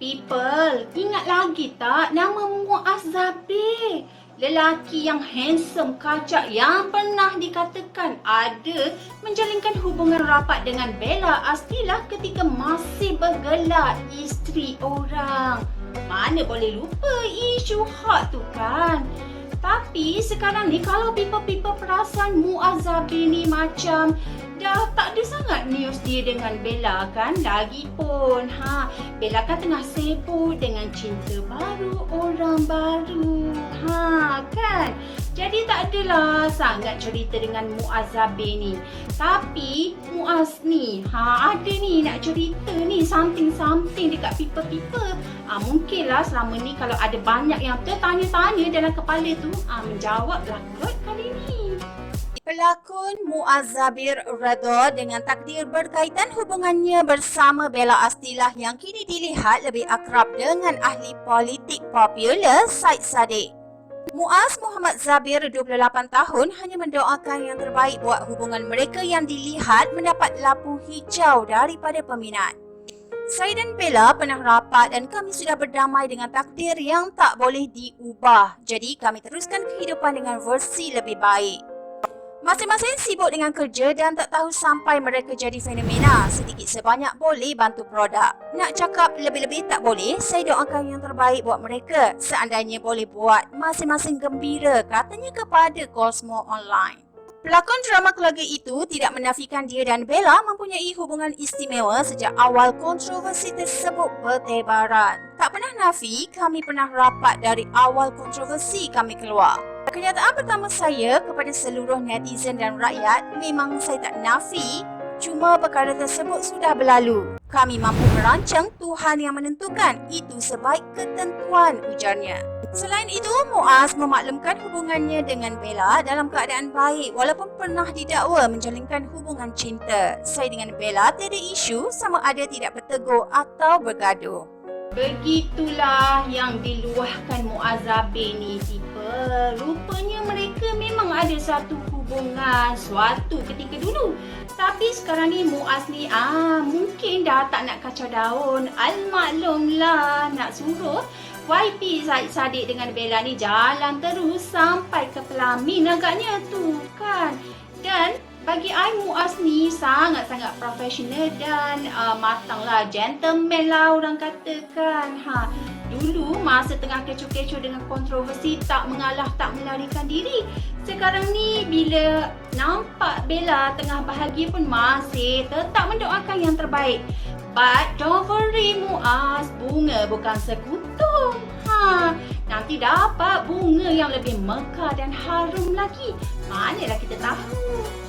People, ingat lagi tak nama Muaz Zabir? Lelaki yang handsome kacak yang pernah dikatakan ada menjalinkan hubungan rapat dengan Bella Astila ketika masih bergelar isteri orang. Mana boleh lupa isu hot tu kan? Tapi sekarang ni kalau people-people perasan Muaz Zabir ni macam dah tak ada sangat news dia dengan Bella kan? Lagipun ha Bella kan tengah sibuk dengan cinta baru orang baru ha kan? Jadi tak adalah sangat cerita dengan Muaz Zabir ni. Tapi Muaz ni ha ada ni nak cerita ni something-something dekat people-people. Ha, mungkinlah selama ni kalau ada banyak yang tertanya-tanya dalam kepala tu ha, menjawablah kot kali ni Pelakon Muaz Zabir redha dengan takdir berkaitan hubungannya bersama Bella Astilah yang kini dilihat lebih akrab dengan ahli politik popular Said Saddiq. Muaz Muhammad Zabir 28 tahun hanya mendoakan yang terbaik buat hubungan mereka yang dilihat mendapat lampu hijau daripada peminat. Saya dan Bella pernah rapat dan kami sudah berdamai dengan takdir yang tak boleh diubah. Jadi kami teruskan kehidupan dengan versi lebih baik. Masing-masing sibuk dengan kerja dan tak tahu sampai mereka jadi fenomena. Sedikit sebanyak boleh bantu produk. Nak cakap lebih-lebih tak boleh, saya doakan yang terbaik buat mereka. Seandainya boleh buat masing-masing gembira katanya kepada Cosmo Online. Pelakon drama keluarga itu tidak menafikan dia dan Bella mempunyai hubungan istimewa sejak awal kontroversi tersebut bertebaran. Tak pernah nafi, kami pernah rapat dari awal kontroversi kami keluar. Kenyataan pertama saya kepada seluruh netizen dan rakyat memang saya tak nafi cuma perkara tersebut sudah berlalu. Kami mampu merancang Tuhan yang menentukan itu sebaik ketentuan ujarnya. Selain itu, Muaz memaklumkan hubungannya dengan Bella dalam keadaan baik walaupun pernah didakwa menjalinkan hubungan cinta. Saya dengan Bella tiada isu sama ada tidak bertegur atau bergaduh. Begitulah yang diluahkan Muazzabi ni tipe. Rupanya mereka memang ada satu hubungan suatu ketika dulu. Tapi sekarang ni Muaz ni ah mungkin dah tak nak kacau daun. Al-maklumlah nak suruh YP Zaid Sadiq dengan Bella ni jalan terus sampai ke pelamin agaknya tu kan. Dan bagi I Muaz ni sangat-sangat profesional dan uh, matang lah gentleman lah orang katakan. Ha dulu masa tengah kecoh-kecoh dengan kontroversi tak mengalah tak melarikan diri. Sekarang ni bila nampak Bella tengah bahagia pun masih tetap mendoakan yang terbaik. But don't worry Muaz bunga bukan sekutung ha nanti dapat bunga yang lebih mekar dan harum lagi. Manalah kita tahu